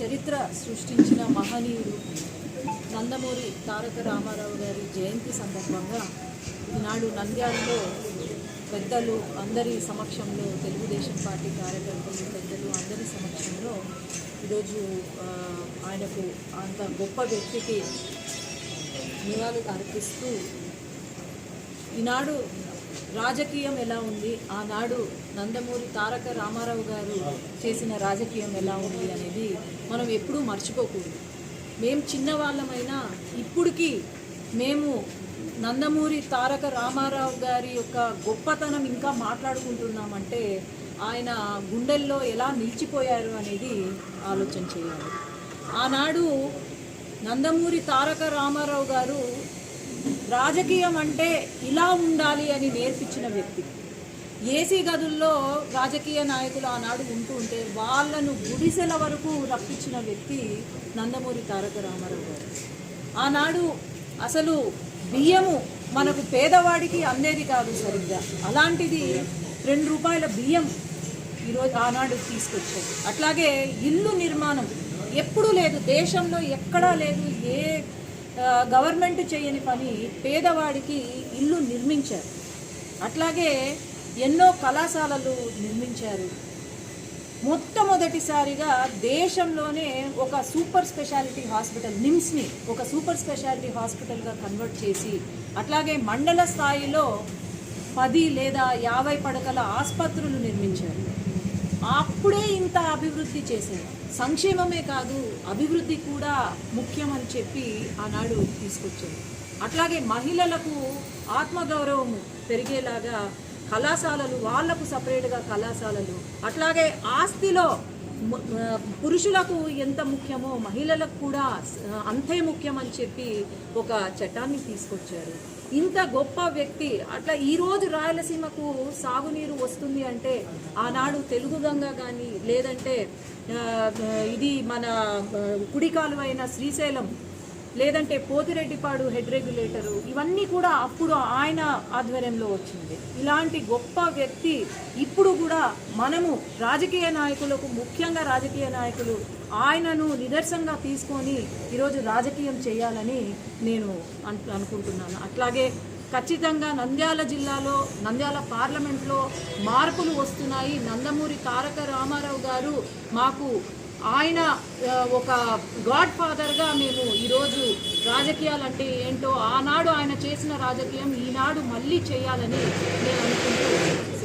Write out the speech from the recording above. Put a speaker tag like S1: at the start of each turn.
S1: చరిత్ర సృష్టించిన మహనీయుడు నందమూరి తారక రామారావు గారి జయంతి సందర్భంగా ఈనాడు నంద్యాలలో పెద్దలు అందరి సమక్షంలో తెలుగుదేశం పార్టీ కార్యకర్తలు పెద్దలు అందరి సమక్షంలో ఈరోజు ఆయనకు అంత గొప్ప వ్యక్తికి నివాళులు అర్పిస్తూ ఈనాడు రాజకీయం ఎలా ఉంది? ఆనాడు నందమూరి తారక రామారావు గారు చేసిన రాజకీయం ఎలా ఉంది అనేది మనం ఎప్పుడూ మర్చిపోకూడదు. మేము చిన్నవాళ్ళమైనా ఇప్పటికీ మేము నందమూరి తారక రామారావు గారి యొక్క గొప్పతనం ఇంకా మాట్లాడుకుంటున్నామంటే ఆయన గుండెల్లో ఎలా నిలిచిపోయారు అనేది ఆలోచన చేయాలి. ఆనాడు నందమూరి తారక రామారావు గారు రాజకీయం అంటే ఇలా ఉండాలి అని నేర్పించిన వ్యక్తి. ఏసీ గదుల్లో రాజకీయ నాయకులు ఆనాడు ఉంటూ ఉంటే వాళ్ళను గుడిసెల వరకు రప్పించిన వ్యక్తి నందమూరి తారక రామారావు గారు. ఆనాడు అసలు బియ్యము మనకు పేదవాడికి అందేది కాదు సరిగ్గా. అలాంటిది రెండు రూపాయల బియ్యం ఈరోజు ఆనాడు తీసుకొచ్చారు. అట్లాగే ఇల్లు నిర్మాణం ఎప్పుడూ లేదు. దేశంలో ఎక్కడా లేదు. ఏ గవర్నమెంట్ చేయని పని పేదవాడికి ఇల్లు నిర్మించారు. అట్లాగే ఎన్నో కళాశాలలు నిర్మించారు. మొట్టమొదటిసారిగా దేశంలోనే ఒక సూపర్ స్పెషాలిటీ హాస్పిటల్ నిమ్స్ని ఒక సూపర్ స్పెషాలిటీ హాస్పిటల్గా కన్వర్ట్ చేసి అట్లాగే మండల స్థాయిలో పది లేదా యాభై పడకల ఆసుపత్రులు నిర్మించారు. అప్పుడే ఇంత అభివృద్ధి చేశారు సంక్షేమమే కాదు అభివృద్ధి కూడా ముఖ్యం అని చెప్పి ఆనాడు తీసుకొచ్చారు. అట్లాగే మహిళలకు ఆత్మగౌరవం పెరిగేలాగా కళాశాలలు వాళ్ళకు సపరేట్గా కళాశాలలు అట్లాగే ఆస్తిలో పురుషులకు ఎంత ముఖ్యమో మహిళలకు కూడా అంతే అంతే ముఖ్యమని చెప్పి ఒక చట్టాన్ని తీసుకొచ్చారు. ఇంత గొప్ప వ్యక్తి అట్లా ఈరోజు రాయలసీమకు సాగునీరు వస్తుంది అంటే ఆనాడు తెలుగు గంగ కానీ లేదంటే ఇది మన ఆ, కుడి కాలువైన శ్రీశైలం లేదంటే పోతిరెడ్డిపాడు హెడ్ రెగ్యులేటరు ఇవన్నీ కూడా అప్పుడు ఆయన ఆధ్వర్యంలో వచ్చింది. ఇలాంటి గొప్ప వ్యక్తి ఇప్పుడు కూడా మనము రాజకీయ నాయకులకు ముఖ్యంగా రాజకీయ నాయకులు ఆయనను నిదర్శనంగా తీసుకొని ఈరోజు రాజకీయం చేయాలని నేను అను అనుకుంటున్నాను. అట్లాగే ఖచ్చితంగా నంద్యాల జిల్లాలో నంద్యాల పార్లమెంట్లో మార్పులు వస్తున్నాయి. నందమూరి తారక రామారావు గారు మాకు ఆయన ఒక గాడ్ ఫాదర్గా మేము ఈరోజు రాజకీయాలు అంటే ఏంటో ఆనాడు ఆయన చేసిన రాజకీయం ఈనాడు మళ్ళీ చేయాలని నేను అనుకుంటున్నాను.